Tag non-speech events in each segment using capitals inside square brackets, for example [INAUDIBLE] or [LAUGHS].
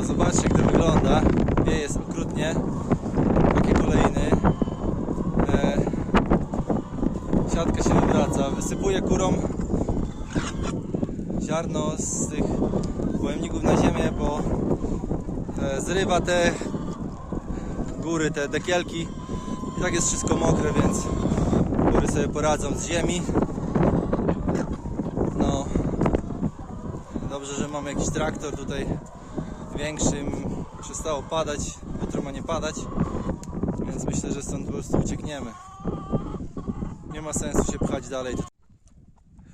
No zobaczcie jak to wygląda. Wieje jest okrutnie. Takie kolejny. E, siatka się wywraca. Wysypuje kurą ziarno z tych pojemników na ziemię, bo e, zrywa te góry, te dekielki. I tak jest wszystko mokre, więc góry sobie poradzą z ziemi. No, dobrze, że mamy jakiś traktor tutaj większym. Przestało padać, jutro ma nie padać, więc myślę, że stąd po prostu uciekniemy. Nie ma sensu się pchać dalej.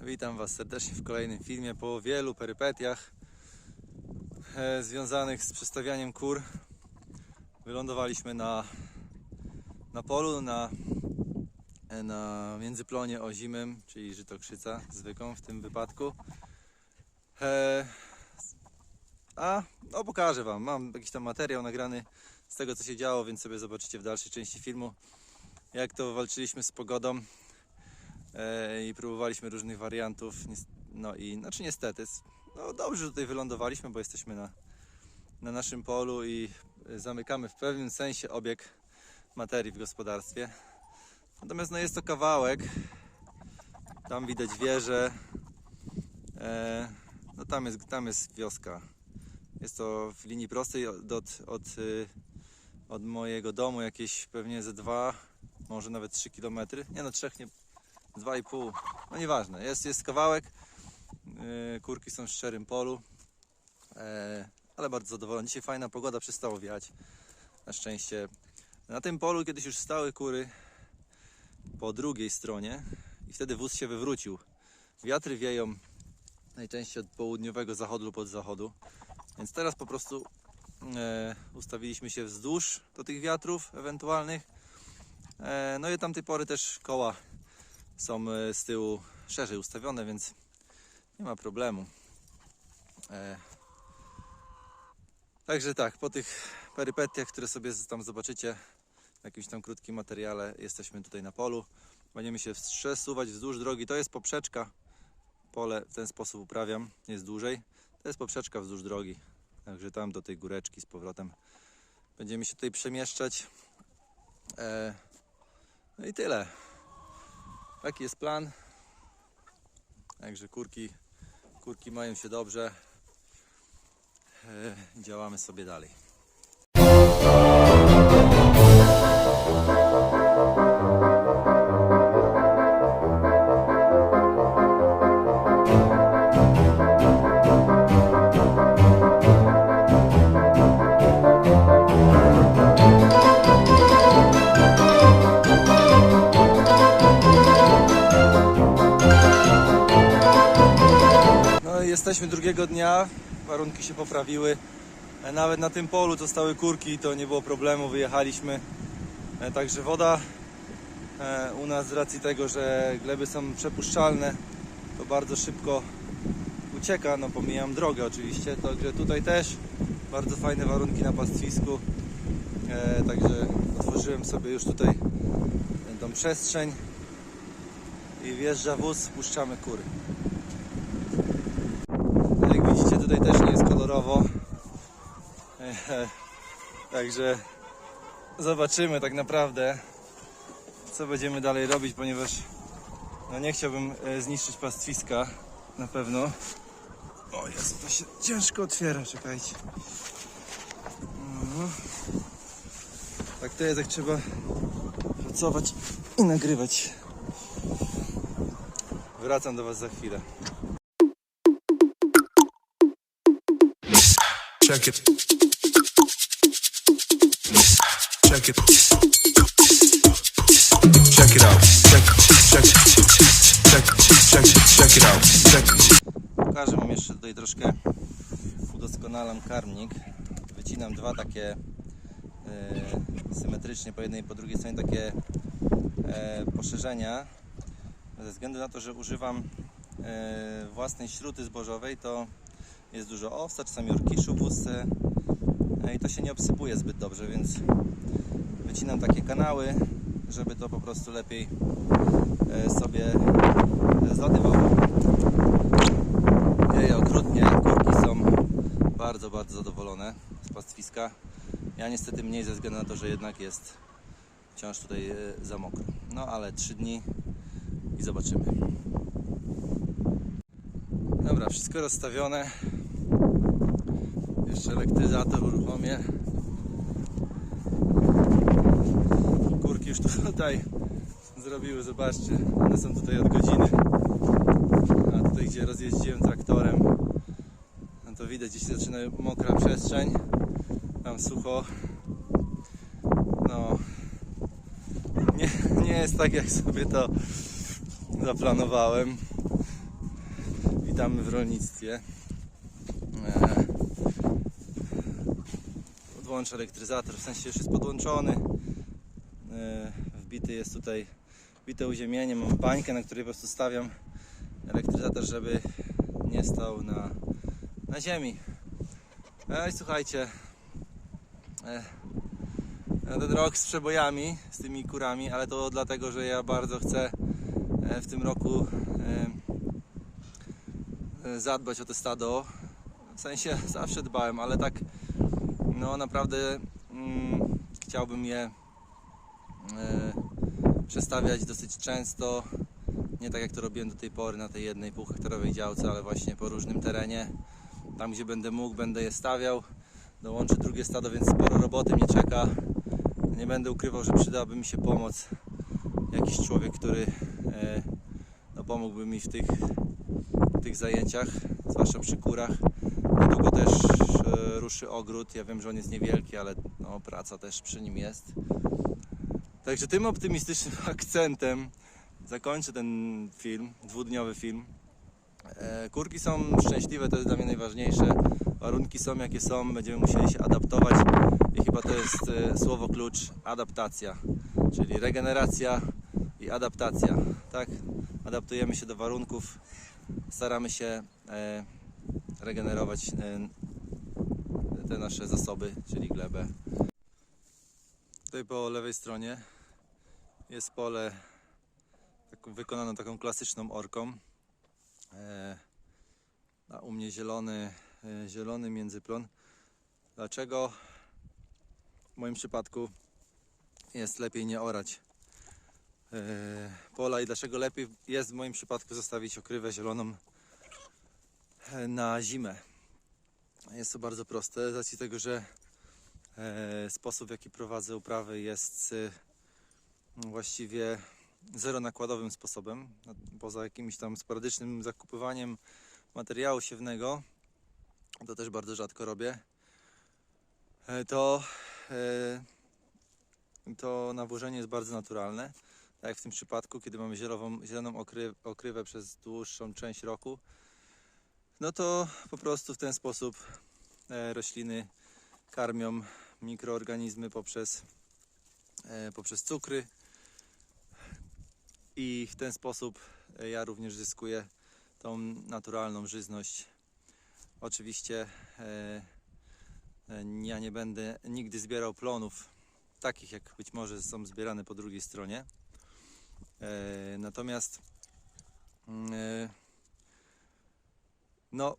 Witam Was serdecznie w kolejnym filmie po wielu perypetiach e, związanych z przestawianiem kur. Wylądowaliśmy na, na polu, na, e, na międzyplonie ozimym, czyli żytokrzyca zwykłą w tym wypadku. A no pokażę Wam, mam jakiś tam materiał nagrany z tego co się działo, więc sobie zobaczycie w dalszej części filmu jak to walczyliśmy z pogodą e, i próbowaliśmy różnych wariantów. No i znaczy niestety, no dobrze że tutaj wylądowaliśmy, bo jesteśmy na, na naszym polu i e, zamykamy w pewnym sensie obieg materii w gospodarstwie. Natomiast no jest to kawałek. Tam widać wieże. E, no tam jest, tam jest wioska. Jest to w linii prostej od, od, od, y, od mojego domu jakieś pewnie ze dwa, może nawet 3 km. Nie no, trzech nie, 2,5. No nieważne, jest, jest kawałek. Yy, kurki są w szczerym polu. E, ale bardzo zadowolony. Dzisiaj fajna pogoda, przestało wiać. Na szczęście. Na tym polu kiedyś już stały kury po drugiej stronie i wtedy wóz się wywrócił. Wiatry wieją najczęściej od południowego zachodu lub od zachodu. Więc teraz po prostu e, ustawiliśmy się wzdłuż do tych wiatrów ewentualnych. E, no i tamtej pory też koła są e, z tyłu szerzej ustawione, więc nie ma problemu. E, Także tak, po tych perypetiach, które sobie tam zobaczycie w jakimś tam krótkim materiale, jesteśmy tutaj na polu. Będziemy się przesuwać wzdłuż drogi. To jest poprzeczka. Pole w ten sposób uprawiam, jest dłużej. To jest poprzeczka wzdłuż drogi. Także tam do tej góreczki z powrotem. Będziemy się tutaj przemieszczać. E, no i tyle. Taki jest plan. Także kurki, kurki mają się dobrze. E, działamy sobie dalej. Jesteśmy drugiego dnia, warunki się poprawiły. E, Nawet na tym polu co stały kurki, to nie było problemu, wyjechaliśmy. E, Także woda e, u nas z racji tego, że gleby są przepuszczalne, to bardzo szybko ucieka, no pomijam drogę oczywiście, także tutaj też bardzo fajne warunki na pastwisku. Także otworzyłem sobie już tutaj tą przestrzeń i wjeżdża wóz, puszczamy kury. Tutaj też nie jest kolorowo. [LAUGHS] Także zobaczymy tak naprawdę co będziemy dalej robić, ponieważ no nie chciałbym e, zniszczyć pastwiska na pewno. O Jezu, to się ciężko otwiera, czekajcie. Mhm. Tak to jest, jak trzeba pracować i nagrywać. Wracam do Was za chwilę. Check it. Check it. Check it out. Check, check, check, check, check, it out. Check. Pokażę Wam jeszcze tutaj troszkę udoskonalam karmnik. Wycinam dwa takie e, symetrycznie po jednej i po drugiej stronie takie e, poszerzenia. Ze względu na to, że używam e, własnej śruty zbożowej, to jest dużo owsa, czasami orkiszu w łusce e, i to się nie obsypuje zbyt dobrze, więc wycinam takie kanały, żeby to po prostu lepiej e, sobie zlatywało. Wieje okrutnie, kurki są bardzo, bardzo zadowolone z pastwiska. Ja niestety mniej ze względu na to, że jednak jest wciąż tutaj e, za mokro. No ale 3 dni i zobaczymy. Dobra, wszystko rozstawione. Jeszcze elektryzator uruchomię. Kurki już tutaj zrobiły, zobaczcie. One są tutaj od godziny. A tutaj gdzie rozjeździłem traktorem, no to widać, gdzieś zaczyna mokra przestrzeń. Tam sucho. No. Nie, nie jest tak jak sobie to zaplanowałem. Witamy w rolnictwie. Odłączę elektryzator, w sensie już jest podłączony. E, Wbity jest tutaj wbite uziemienie. Mam bańkę, na której po prostu stawiam elektryzator, żeby nie stał na, na ziemi. No i słuchajcie, e, ten rok z przebojami, z tymi kurami, ale to dlatego, że ja bardzo chcę w tym roku zadbać o to stado. W sensie zawsze dbałem, ale tak no naprawdę mm, chciałbym je e, przestawiać dosyć często. Nie tak jak to robiłem do tej pory na tej jednej półhektarowej działce, ale właśnie po różnym terenie. Tam gdzie będę mógł, będę je stawiał. Dołączę drugie stado, więc sporo roboty mnie czeka. Nie będę ukrywał, że przydałaby mi się pomoc. Jakiś człowiek, który e, no, pomógłby mi w tych, w tych zajęciach, zwłaszcza przy kurach. Niedługo też ruszy ogród. Ja wiem, że on jest niewielki, ale no, praca też przy nim jest. Także tym optymistycznym [LAUGHS] akcentem zakończę ten film, dwudniowy film. E, Kurki są szczęśliwe, to jest dla mnie najważniejsze. Warunki są jakie są, będziemy musieli się adaptować i chyba to jest e, słowo klucz adaptacja, czyli regeneracja i adaptacja. Tak? Adaptujemy się do warunków, staramy się e, regenerować te nasze zasoby, czyli glebę. Tutaj po lewej stronie jest pole wykonane taką klasyczną orką. E, a u mnie zielony, e, zielony międzyplon. Dlaczego w moim przypadku jest lepiej nie orać e, pola i dlaczego lepiej jest w moim przypadku zostawić okrywę zieloną na zimę? Jest to bardzo proste, z racji tego, że e, sposób w jaki prowadzę uprawy jest e, właściwie zero nakładowym sposobem, poza jakimś tam sporadycznym zakupywaniem materiału siewnego, to też bardzo rzadko robię, e, to, e, to nawożenie jest bardzo naturalne. Tak jak w tym przypadku, kiedy mamy zielową, zieloną okry, okrywę przez dłuższą część roku, no to po prostu w ten sposób e, rośliny karmią mikroorganizmy poprzez, e, poprzez cukry i w ten sposób e, ja również zyskuję tą naturalną żyzność. Oczywiście ja nie będę nigdy zbierał plonów takich jak być może są zbierane po drugiej stronie. Natomiast mm, no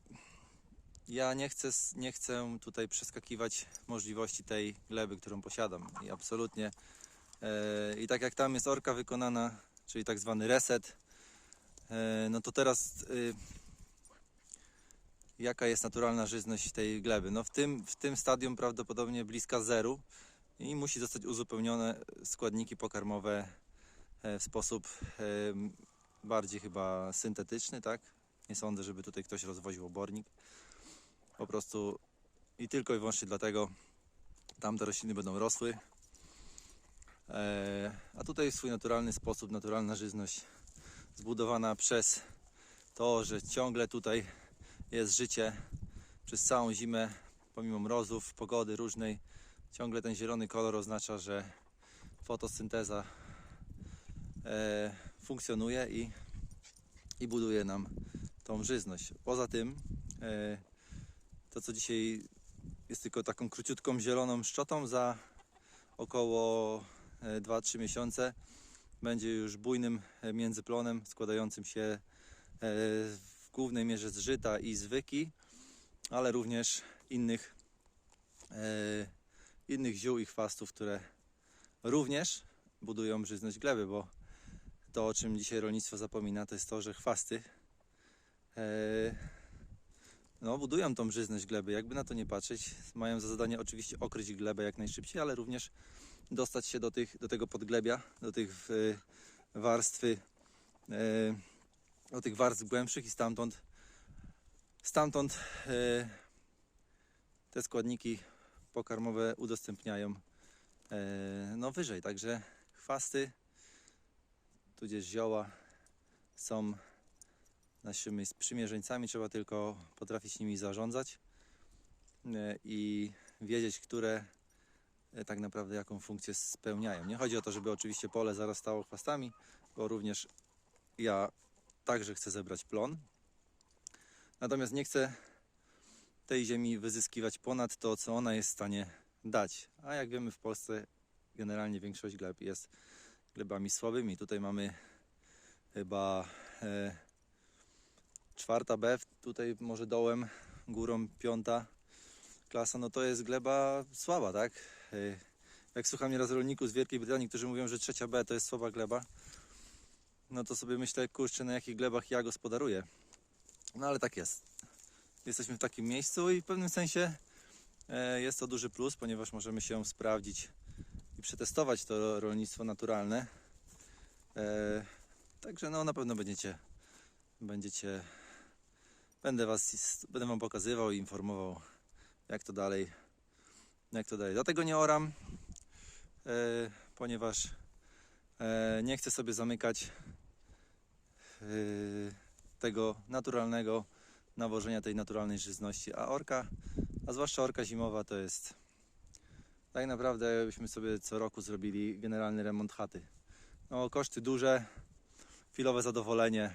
ja nie chcę, nie chcę tutaj przeskakiwać możliwości tej gleby, którą posiadam i absolutnie e, i tak jak tam jest orka wykonana, czyli tak zwany reset, e, no to teraz y, jaka jest naturalna żyzność tej gleby? No w tym, w tym stadium prawdopodobnie bliska zeru i musi zostać uzupełnione składniki pokarmowe e, w sposób e, bardziej chyba syntetyczny, tak? Nie sądzę, żeby tutaj ktoś rozwoził obornik. Po prostu i tylko i wyłącznie dlatego tamte rośliny będą rosły. E, a tutaj w swój naturalny sposób, naturalna żyzność zbudowana przez to, że ciągle tutaj jest życie przez całą zimę, pomimo mrozów, pogody różnej. Ciągle ten zielony kolor oznacza, że fotosynteza e, funkcjonuje i, i buduje nam tą żyzność. Poza tym e, to, co dzisiaj jest tylko taką króciutką zieloną szczotą, za około e, 2-3 miesiące będzie już bujnym e, międzyplonem składającym się e, w głównej mierze z żyta i z wyki, ale również innych, e, innych ziół i chwastów, które również budują żyzność gleby, bo to, o czym dzisiaj rolnictwo zapomina, to jest to, że chwasty e, no, budują tą żyzność gleby. Jakby na to nie patrzeć, mają za zadanie oczywiście okryć glebę jak najszybciej, ale również dostać się do, tych, do tego podglebia, do tych e, warstwy, e, do tych warstw głębszych i stamtąd, stamtąd e, te składniki pokarmowe udostępniają e, no wyżej. Także chwasty, tudzież zioła są naszymi sprzymierzeńcami. Trzeba tylko potrafić nimi zarządzać e, i wiedzieć, które e, tak naprawdę jaką funkcję spełniają. Nie chodzi o to, żeby oczywiście pole zarastało chwastami, bo również ja także chcę zebrać plon. Natomiast nie chcę tej ziemi wyzyskiwać ponad to, co ona jest w stanie dać. A jak wiemy, w Polsce generalnie większość gleb jest glebami słabymi. Tutaj mamy chyba e, czwarta B, tutaj może dołem, górą piąta klasa, no to jest gleba słaba, tak? E, jak słucham nieraz rolników z Wielkiej Brytanii, którzy mówią, że trzecia B to jest słaba gleba, no to sobie myślę, kurczę, na jakich glebach ja gospodaruję. No ale tak jest. Jesteśmy w takim miejscu i w pewnym sensie e, jest to duży plus, ponieważ możemy się sprawdzić i przetestować to rolnictwo naturalne. E, Także no na pewno będziecie, będziecie, będę was, będę wam pokazywał i informował jak to dalej, jak to dalej. Dlatego nie oram, e, ponieważ e, nie chcę sobie zamykać e, tego naturalnego nawożenia, tej naturalnej żyzności, a orka, a zwłaszcza orka zimowa to jest tak naprawdę byśmy sobie co roku zrobili generalny remont chaty. No koszty duże, chwilowe zadowolenie,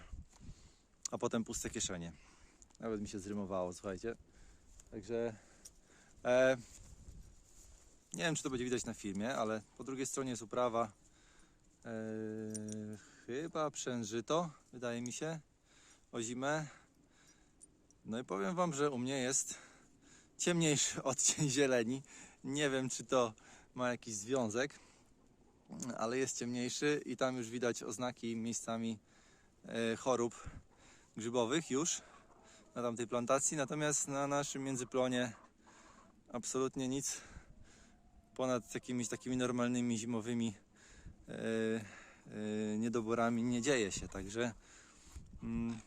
a potem puste kieszenie. Nawet mi się zrymowało, słuchajcie. Także e, nie wiem, czy to będzie widać na filmie, ale po drugiej stronie jest uprawa e, chyba przężyto, wydaje mi się, o zimę. No i powiem Wam, że u mnie jest ciemniejszy [LAUGHS] odcień zieleni. Nie wiem, czy to ma jakiś związek ale jest ciemniejszy i tam już widać oznaki miejscami e, chorób grzybowych już na tamtej plantacji, natomiast na naszym międzyplonie absolutnie nic ponad jakimiś takimi normalnymi zimowymi e, e, niedoborami nie dzieje się, także mm,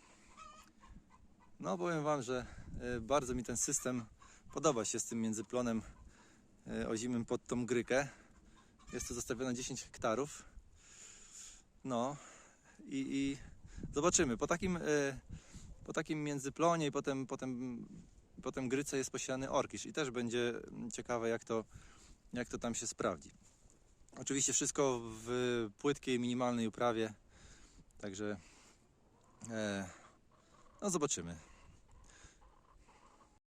no powiem Wam, że e, bardzo mi ten system podoba się z tym międzyplonem e, ozimym pod tą grykę. Jest to zostawione 10 hektarów. No i, i zobaczymy. Po takim, po takim międzyplonie i potem, potem, potem gryce jest posiany orkisz i też będzie ciekawe jak to, jak to tam się sprawdzi. Oczywiście wszystko w płytkiej, minimalnej uprawie. Także e, no zobaczymy.